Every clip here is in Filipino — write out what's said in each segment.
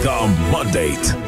The Mandate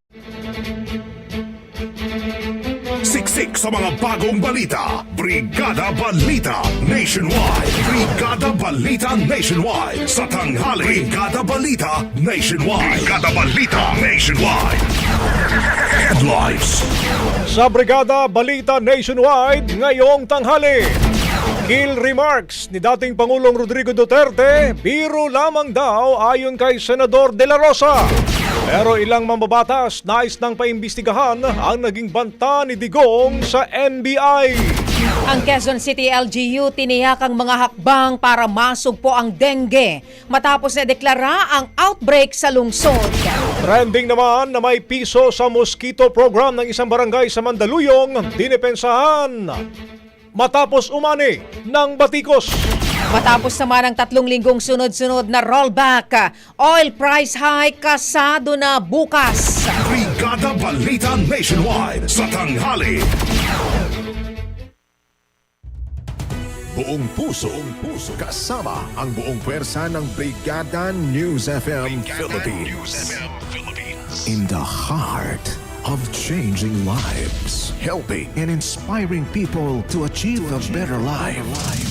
Siksik sa mga bagong balita. Brigada Balita Nationwide. Brigada Balita Nationwide. Sa tanghali. Brigada Balita Nationwide. Brigada Balita Nationwide. Headlines. Sa Brigada Balita Nationwide ngayong tanghali. Kill remarks ni dating Pangulong Rodrigo Duterte, biro lamang daw ayon kay Senador De La Rosa. Pero ilang mambabatas nais nang paimbestigahan ang naging banta ni Digong sa NBI. Ang Quezon City LGU tiniyak ang mga hakbang para masugpo ang dengue matapos na deklara ang outbreak sa lungsod. Trending naman na may piso sa mosquito program ng isang barangay sa Mandaluyong, dinepensahan. Matapos umani ng batikos. Matapos naman ang tatlong linggong sunod-sunod na rollback, oil price hike kasado na bukas. Brigada Balita Nationwide. Sa tanghali. Buong puso, buong puso, kasama ang buong pwersa ng Brigada News FM Philippines. In the heart of changing lives, helping and inspiring people to achieve a better life.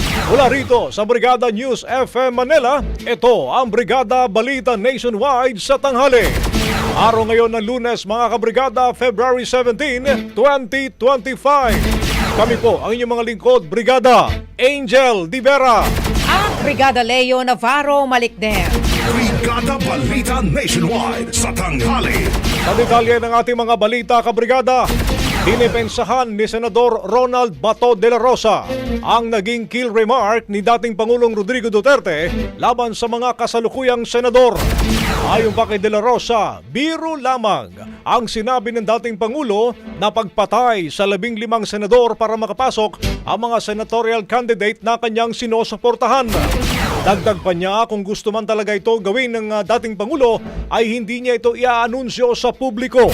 Mula rito sa Brigada News FM Manila, ito ang Brigada Balita Nationwide sa tanghali. Araw ngayon ng lunes mga kabrigada, February 17, 2025. Kami po ang inyong mga lingkod, Brigada Angel Di Vera. At Brigada Leo Navarro Malikden. Brigada Balita Nationwide sa tanghali. Sa detalye ng ating mga balita, kabrigada, dinipensahan ni Senador Ronald Bato de la Rosa ang naging kill remark ni dating Pangulong Rodrigo Duterte laban sa mga kasalukuyang senador. Ayon pa kay de la Rosa, biro lamang ang sinabi ng dating Pangulo na pagpatay sa labing limang senador para makapasok ang mga senatorial candidate na kanyang sinusuportahan. Dagdag pa niya kung gusto man talaga ito gawin ng ah, dating Pangulo ay hindi niya ito iaanunsyo sa publiko.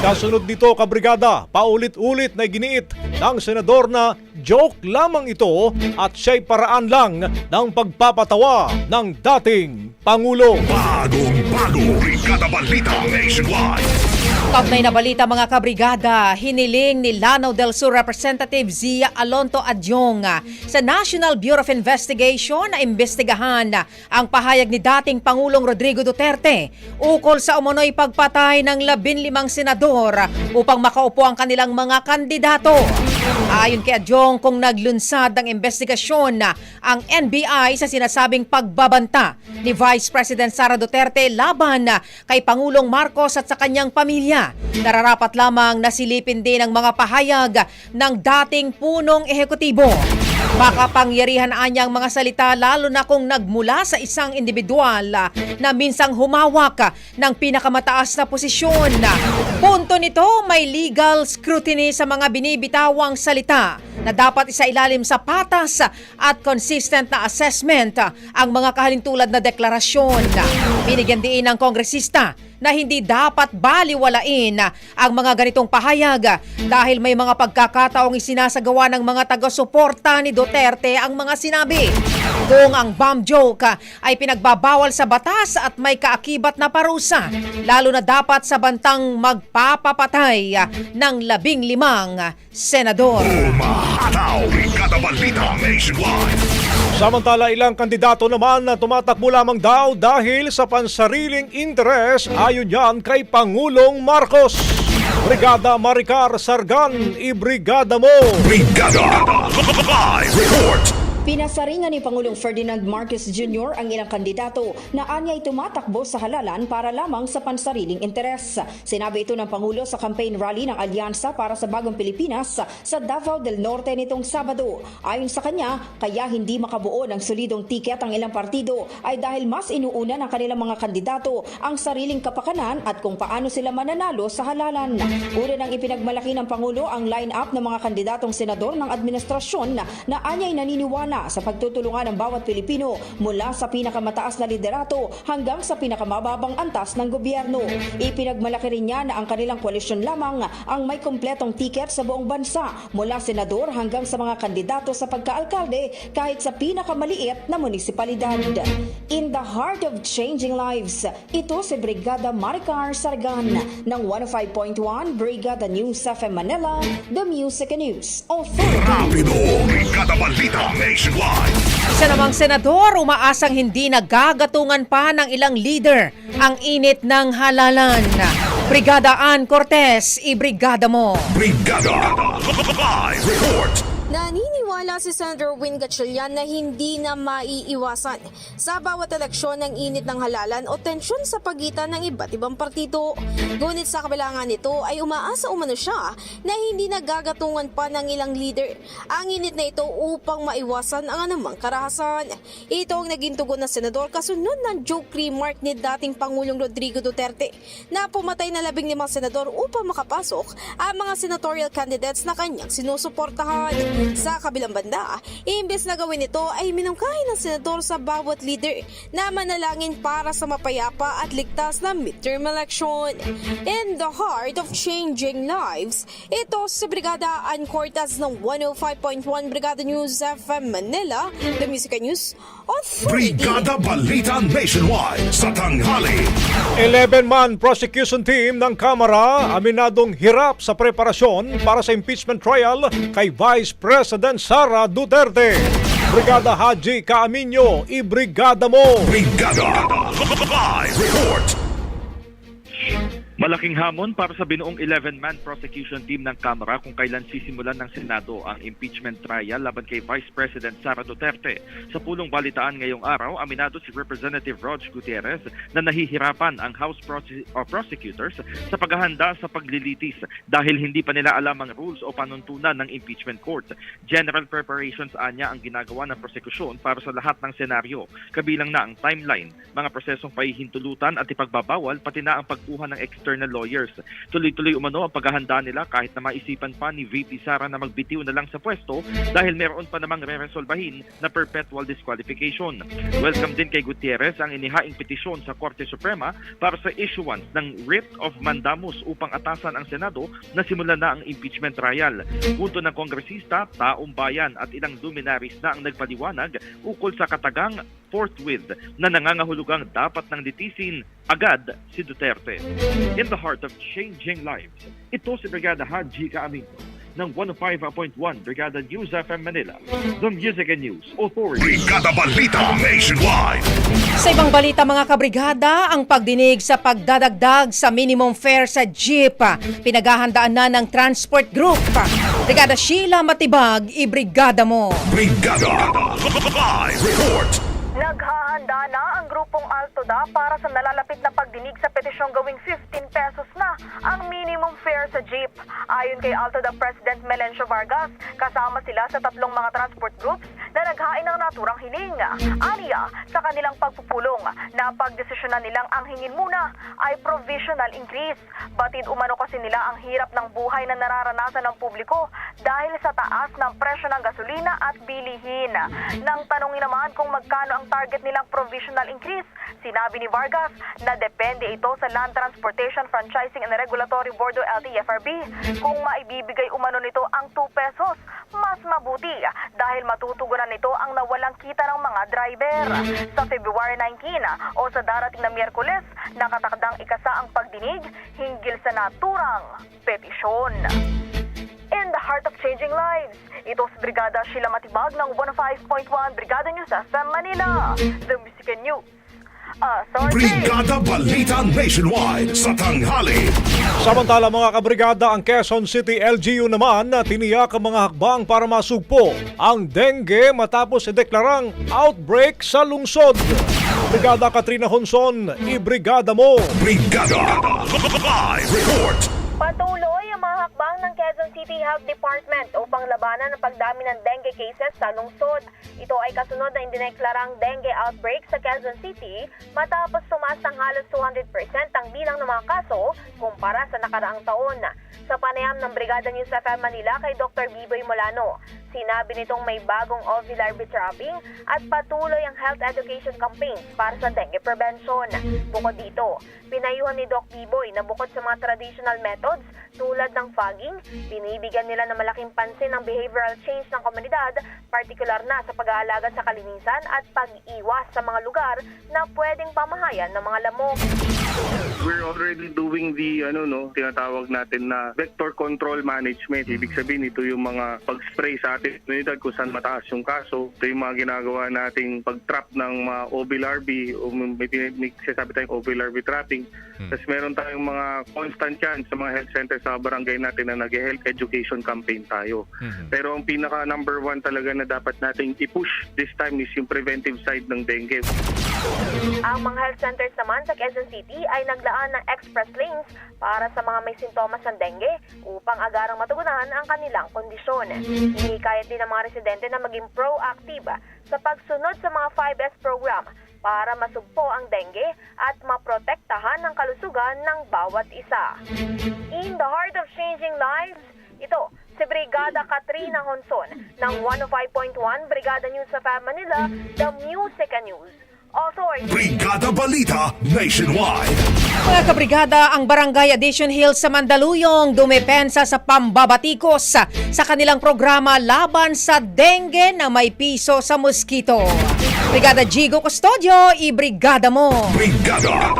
Kasunod nito kabrigada, paulit-ulit na giniit ng senador na joke lamang ito at siya'y paraan lang ng pagpapatawa ng dating Pangulo. Bagong bago. Brigada Balita Nationwide. Kaugnay na balita mga kabrigada, hiniling ni Lanao del Sur Representative Zia Alonto Adyong sa National Bureau of Investigation na imbestigahan ang pahayag ni dating Pangulong Rodrigo Duterte ukol sa umunoy pagpatay ng labinlimang senador upang makaupo ang kanilang mga kandidato. Ayon kay Adyong, kung naglunsad ng investigasyon ang NBI sa sinasabing pagbabanta ni Vice President Sara Duterte laban kay Pangulong Marcos at sa kanyang pamilya. Nararapat lamang nasilipin din ang mga pahayag ng dating punong ehekutibo. Makapangyarihan anyang mga salita lalo na kung nagmula sa isang individual na minsang humawak ng pinakamataas na posisyon. Punto nito, may legal scrutiny sa mga binibitawang salita na dapat isailalim sa patas at consistent na assessment ang mga kahalintulad na deklarasyon. Binigyan diin ng kongresista na hindi dapat baliwalain ang mga ganitong pahayag dahil may mga pagkakataong isinasagawa ng mga taga-suporta ni Duterte ang mga sinabi. Kung ang bomb joke ay pinagbabawal sa batas at may kaakibat na parusa, lalo na dapat sa bantang magpapapatay ng labing limang senador. Umahataw. Brigada Balita Nationwide. Samantala ilang kandidato naman na tumatakbo lamang daw dahil sa pansariling interes ayon yan kay Pangulong Marcos. Brigada Maricar Sargan, ibrigada mo! Brigada. Live report. Pinasaringan ni Pangulong Ferdinand Marcos Jr. ang ilang kandidato na anya'y tumatakbo sa halalan para lamang sa pansariling interes. Sinabi ito ng Pangulo sa campaign rally ng Alyansa para sa Bagong Pilipinas sa Davao del Norte nitong Sabado. Ayon sa kanya, kaya hindi makabuo ng solidong tiket ang ilang partido ay dahil mas inuuna ng kanilang mga kandidato ang sariling kapakanan at kung paano sila mananalo sa halalan. Una nang ipinagmalaki ng Pangulo ang line-up ng mga kandidatong senador ng administrasyon na, anya'y naniniwala sa pagtutulungan ng bawat Pilipino mula sa pinakamataas na liderato hanggang sa pinakamababang antas ng gobyerno. Ipinagmalaki rin niya na ang kanilang koalisyon lamang ang may kompletong tiket sa buong bansa mula senador hanggang sa mga kandidato sa pagkaalkalde kahit sa pinakamaliit na munisipalidad. In the heart of changing lives, ito si Brigada Maricar Sargan ng 105.1 Brigada News FM Manila, The Music News Authority. Rapido. Brigada Balita Nationwide. Isa namang senador umaasang hindi nagagatungan pa ng ilang leader ang init ng halalan. Brigada Ann Cortez, ibrigada mo. Brigada. Live report. Naniniwala si Senator Win Gatchalian na hindi na maiiwasan sa bawat eleksyon ng init ng halalan o tensyon sa pagitan ng iba't ibang partido. Ngunit sa kabilangan nito ay umaasa umano siya na hindi nagagatungan pa ng ilang leader ang init na ito upang maiwasan ang anumang karahasan. Ito ang naging tugon ng senador kasunod ng joke remark ni dating Pangulong Rodrigo Duterte na pumatay na labing limang senador upang makapasok ang mga senatorial candidates na kanyang sinusuportahan. Sa kabilang banda, imbes na gawin ito ay minungkahi ng senador sa bawat leader na manalangin para sa mapayapa at ligtas na midterm election. In the heart of changing lives, ito si Brigada Ann Cortez ng 105.1 Brigada News FM Manila, The Music and News Authority. Brigada Balita Nationwide sa tanghali. 11-man prosecution team ng Kamara aminadong hirap sa preparasyon para sa impeachment trial kay Vice President Sara Duterte. Brigada Haji Kaaminyo, ibrigada mo! Brigada Live Report. Malaking hamon para sa binuong 11-man prosecution team ng Kamara kung kailan sisimulan ng Senado ang impeachment trial laban kay Vice President Sara Duterte. Sa pulong balitaan ngayong araw, aminado si Representative Rog Gutierrez na nahihirapan ang House prose- prosecutors sa paghahanda sa paglilitis dahil hindi pa nila alam ang rules o panuntunan ng impeachment court. General preparations anya ang ginagawa ng prosekusyon para sa lahat ng senaryo, kabilang na ang timeline, mga prosesong pahihintulutan at ipagbabawal pati na ang pagkuha ng external lawyers. Tuloy-tuloy umano ang paghahanda nila kahit na maisipan pa ni VP Sara na magbitiw na lang sa pwesto dahil meron pa namang re-resolbahin na perpetual disqualification. Welcome din kay Gutierrez ang inihaing petisyon sa Korte Suprema para sa issuance ng writ of mandamus upang atasan ang Senado na simulan na ang impeachment trial. Punto ng kongresista, taong bayan at ilang luminaries na ang nagpaliwanag ukol sa katagang forthwith na nangangahulugang dapat nang litisin agad si Duterte. In the heart of changing lives, ito si Brigada Haji Kaaminyo ng 105.1 Brigada News FM Manila, the Music and News Authority. Brigada Balita Nationwide. Sa ibang balita mga kabrigada, ang pagdinig sa pagdadagdag sa minimum fare sa jeep, pinaghahandaan na ng transport group. Brigada Sheila Matibag, ibrigada mo. Brigada Live Report. Naghahanda na ang grupong Altoda para sa nalalapit na pagdinig sa petisyong gawing 15 pesos minimum fare sa jeep. Ayon kay Altoda President Melencio Vargas, kasama sila sa tatlong mga transport groups na naghain ng naturang hiling. Aniya, sa kanilang pagpupulong, napagdesisyonan nilang ang hingin muna ay provisional increase. Batid umano kasi nila ang hirap ng buhay na nararanasan ng publiko dahil sa taas ng presyo ng gasolina at bilihin. Nang tanongin naman kung magkano ang target nilang provisional increase, sinabi ni Vargas na depende ito sa Land Transportation Franchising and Regulatory Board o LTFRB. Kung maibibigay umano nito ang 2 pesos, mas mabuti dahil matutugunan nito ang nawalang kita ng mga driver. Sa February 19 o sa darating na Miyerkules, nakatakdang ikasa ang pagdinig hinggil sa naturang petisyon. In the heart of changing lives, ito si Brigada Sheila Matibag ng 105.1 Brigada News FM Manila, The Music and News. Authority. Brigada Balita Nationwide sa tanghali. Samantala mga kabrigada, ang Quezon City LGU naman na tiniyak ang mga hakbang para masugpo ang dengue matapos ideklarang outbreak sa lungsod. Brigada Katrina Honson, ibrigada mo! Brigada Live Report. Ng Quezon City Health Department upang labanan ang pagdami ng dengue cases sa lungsod. Ito ay kasunod na indineklarang dengue outbreak sa Quezon City matapos tumaas ng halos 200% ang bilang ng mga kaso kumpara sa nakaraang taon. Sa panayam ng Brigada News FM Manila kay Dr. Biboy Molano, sinabi nitong may bagong ovular trapping at patuloy ang health education campaign para sa dengue prevention. Bukod dito, pinayuhan ni Doc Biboy na bukod sa mga traditional methods tulad ng fogging, binibigyan nila ng malaking pansin ang behavioral change ng komunidad, partikular na sa pag-aalaga sa kalinisan at pag-iwas sa mga lugar na pwedeng pamahayan ng mga lamok. We're already doing the ano no, tinatawag natin na vector control management. Ibig sabihin ito yung mga pag-spray sa ating komunidad kung saan mataas yung kaso. Ito yung mga ginagawa nating pag-trap ng mga OB-LARVI o may, sinasabi tayong OB-LARVI trapping. Tapos meron tayong mga constant yan sa mga health center sa barangay natin na nag-health education campaign tayo. Pero ang pinaka number one talaga na dapat nating i-push this time is yung preventive side ng dengue. Ang mga health centers naman sa Quezon City ay naglaan ng express lanes para sa mga may sintomas ng dengue upang agarang matugunan ang kanilang kondisyon. Hinikayat din ng mga residente na maging proactive sa pagsunod sa mga 5S program para masugpo ang dengue at maprotektahan ang kalusugan ng bawat isa. In the heart of changing lives, ito si Brigada Katrina Honson ng 105.1 Brigada News sa Manila, The Music and News. Brigada Balita Nationwide. Mga kabrigada, ang Barangay Addition Hills sa Mandaluyong dumepensa sa pambabatikos sa, kanilang programa laban sa dengue na may piso sa mosquito. Brigada Jigo Custodio, ibrigada mo! Brigada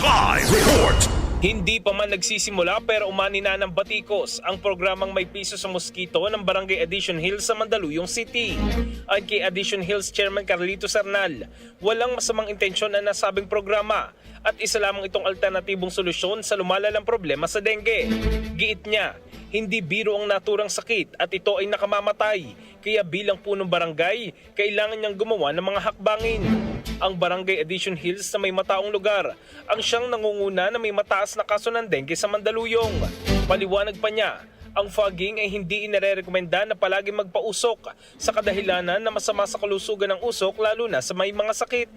Live Report. Hindi pa man nagsisimula pero umani na ng batikos ang programang May Piso sa Mosquito ng Barangay Addition Hills sa Mandaluyong City. Ayon kay Addition Hills Chairman Carlito Sarnal, walang masamang intensyon na nasabing programa at isa lamang itong alternatibong solusyon sa lumalalang problema sa dengue. Giit niya, hindi biro ang naturang sakit at ito ay nakamamatay kaya bilang punong barangay, kailangan niyang gumawa ng mga hakbangin. Ang Barangay Addition Hills na may mataong lugar ang siyang nangunguna na may mataas na kaso ng dengue sa Mandaluyong. Paliwanag pa niya, ang fogging ay hindi inirekomenda na palagi magpausok sa kadahilanan na masama sa kalusugan ng usok lalo na sa may mga sakit.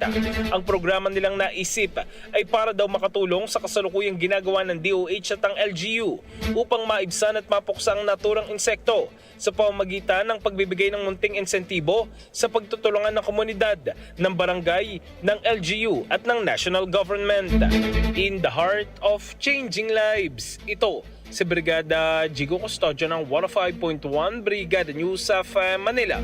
Ang programa nilang naisip ay para daw makatulong sa kasalukuyang ginagawa ng DOH at ang LGU upang maibsan at mapuksa ang naturang insekto sa pamamagitan ng pagbibigay ng munting insentibo sa pagtutulungan ng komunidad, ng barangay, ng LGU at ng national government. In the heart of changing lives, ito si Brigada Jigo Custodio ng 105.1 Brigada News of uh, Manila.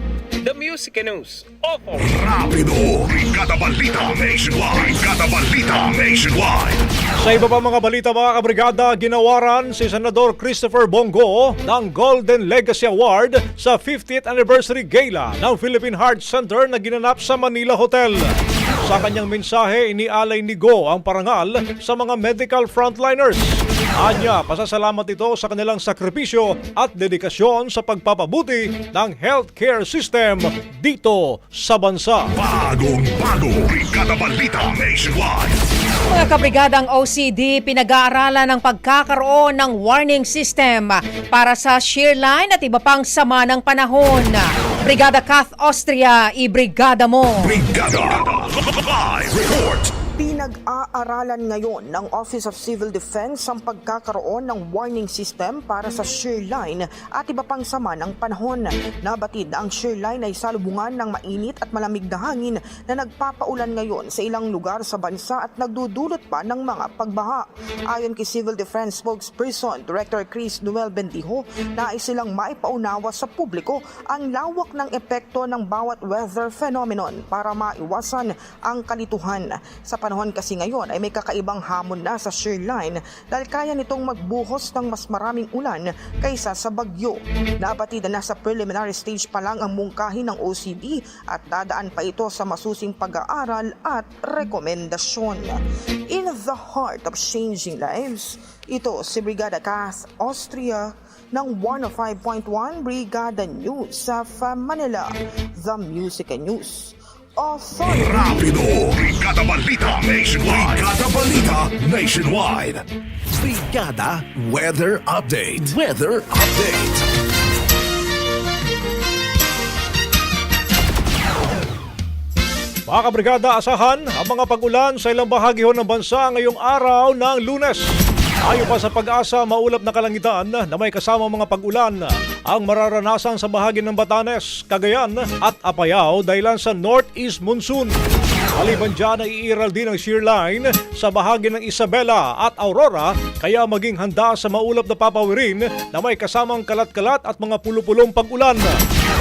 The Music News. Opo. Rapido! Brigada Balita Nationwide! Brigada Balita Nationwide! Sa iba pa mga balita mga kabrigada, ginawaran si Senador Christopher Bongo ng Golden Legacy Award sa 50th Anniversary Gala ng Philippine Heart Center na ginanap sa Manila Hotel. Sa kanyang mensahe, inialay ni Go ang parangal sa mga medical frontliners. Anya, pasasalamat ito sa kanilang sakripisyo at dedikasyon sa pagpapabuti ng healthcare system dito sa bansa. Bagong bago! Brigada Balita Nationwide! Mga kabrigadang OCD, pinag-aaralan ng pagkakaroon ng warning system para sa shear line at iba pang sama ng panahon. Brigada Kath Austria, i-brigada mo! Brigada! Live report! Pinag-aaralan ngayon ng Office of Civil Defense ang pagkakaroon ng warning system para sa shear line at iba pang sama ng panahon. Nabatid na ang shear line ay salubungan ng mainit at malamig na hangin na nagpapaulan ngayon sa ilang lugar sa bansa at nagdudulot pa ng mga pagbaha. Ayon kay Civil Defense spokesperson Director Chris Noel Bendijo, nais silang maipaunawa sa publiko ang lawak ng epekto ng bawat weather phenomenon para maiwasan ang kalituhan. Sa panahon kasi ngayon ay may kakaibang hamon na sa shear line dahil kaya nitong magbuhos ng mas maraming ulan kaysa sa bagyo. Nabatid na nasa preliminary stage pa lang ang mungkahi ng OCD at dadaan pa ito sa masusing pag-aaral at rekomendasyon. In the heart of changing lives, ito si Brigada Kath Austria ng 105.1 Brigada News sa Manila, The Music and News Authority. Rapido! Brigada Balita Nationwide! Brigada Balita Nationwide! Brigada Weather Update. Weather Update. Mga kabrigada, asahan ang mga pag-ulan sa ilang bahagi ho ng bansa ngayong araw ng lunes. Ayon pa sa pag-asa, maulap na kalangitan na may kasama mga pag-ulan ang mararanasan sa bahagi ng Batanes, Cagayan at Apayao dahilan sa northeast monsoon. Maliban dyan ay iiral din ang shear line sa bahagi ng Isabela at Aurora kaya maging handa sa maulap na papawirin na may kasamang kalat-kalat at mga pulupulong pag-ulan.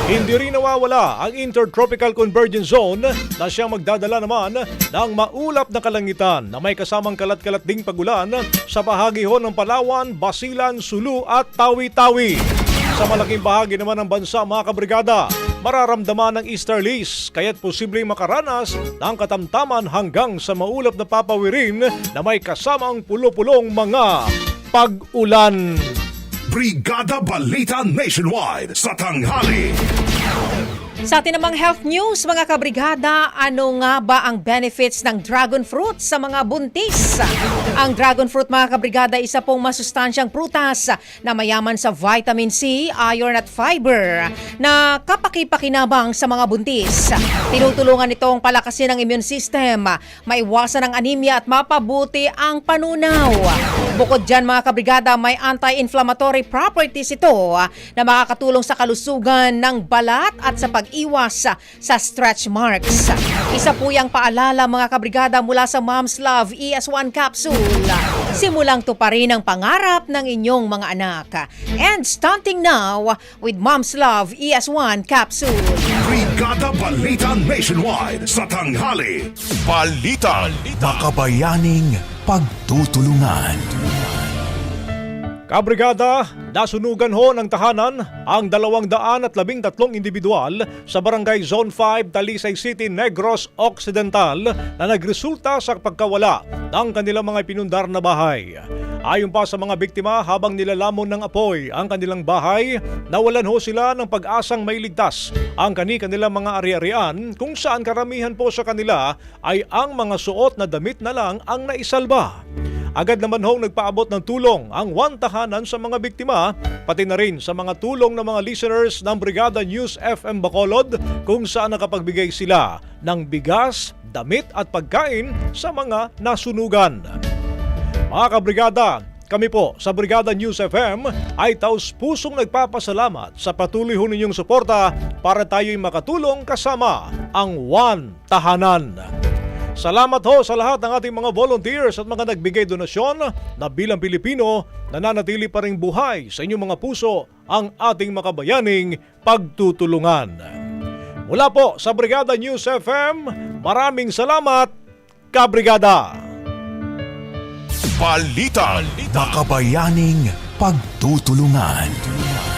Hindi rin nawawala ang Intertropical Convergence Zone na siyang magdadala naman ng maulap na kalangitan na may kasamang kalat-kalat ding pagulan sa bahagi ho ng Palawan, Basilan, Sulu at Tawi-Tawi. Sa malaking bahagi naman ng bansa mga kabrigada, mararamdaman ng easterlies kaya't posibleng makaranas ng katamtaman hanggang sa maulap na papawirin na may kasamang pulo-pulong mga pag-ulan. Brigada Balita Nationwide sa tanghali. Sa atin namang health news, mga kabrigada, ano nga ba ang benefits ng dragon fruit sa mga buntis? Ang dragon fruit, mga kabrigada, isa pong masustansyang prutas na mayaman sa vitamin C, iron at fiber na kapaki-pakinabang sa mga buntis. Tinutulungan itong palakasin ang immune system, maiwasan ang anemia at mapabuti ang panunaw. Bukod dyan mga kabrigada, may anti-inflammatory properties ito na makakatulong sa kalusugan ng balat at sa pag-iwas sa stretch marks. Isa po yung paalala mga kabrigada mula sa Mom's Love ES1 capsule. Simulang tuparin ang pangarap ng inyong mga anak. And stunting now with Mom's Love ES1 capsule. Brigada Balita Nationwide sa tanghali. Balita. Makabayaning pagtutulungan. Kabrigada, nasunugan ho ng tahanan ang 213 individual sa Barangay Zone 5, Talisay City, Negros Occidental na nagresulta sa pagkawala ng kanilang mga pinundar na bahay. Ayon pa sa mga biktima, habang nilalamon ng apoy ang kanilang bahay, nawalan ho sila ng pag-asang may ligtas ang kani-kanilang mga ari-arian kung saan karamihan po sa kanila ay ang mga suot na damit na lang ang naisalba. Agad naman hong nagpaabot ng tulong ang one tahanan sa mga biktima, pati na rin sa mga tulong ng mga listeners ng Brigada News FM Bacolod kung saan nakapagbigay sila ng bigas, damit at pagkain sa mga nasunugan. Mga kabrigada, kami po sa Brigada News FM ay taus pusong nagpapasalamat sa patuloy ho ninyong suporta para tayo'y makatulong kasama ang One Tahanan. Salamat ho sa lahat ng ating mga volunteers at mga nagbigay donasyon na bilang Pilipino nananatili pa rin buhay sa inyong mga puso ang ating makabayaning pagtutulungan. Mula po sa Brigada News FM, maraming salamat, Kabrigada! Balita, makabayaning pagtutulungan.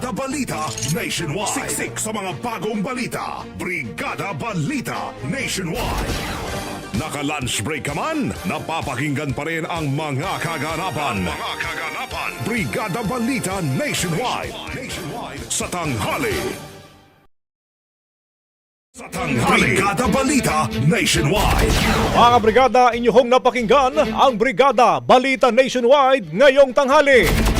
Brigada Balita Nationwide. Siksik sa mga bagong balita. Brigada Balita Nationwide. Naka-lunch break ka man, napapakinggan pa rin ang mga kaganapan. mga kaganapan. Brigada Balita Nationwide. Nationwide. Sa tanghali. Sa tanghali. Brigada Balita Nationwide. Mga brigada, inyong napakinggan ang Brigada Balita Nationwide ngayong tanghali.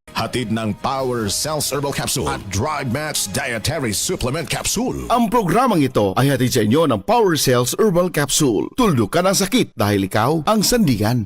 Hatid ng Power Cells Herbal Capsule at Dry Match Dietary Supplement Capsule. Ang programang ito ay hatid sa inyo ng Power Cells Herbal Capsule. Tuldok ka ng sakit dahil ikaw ang sandigan.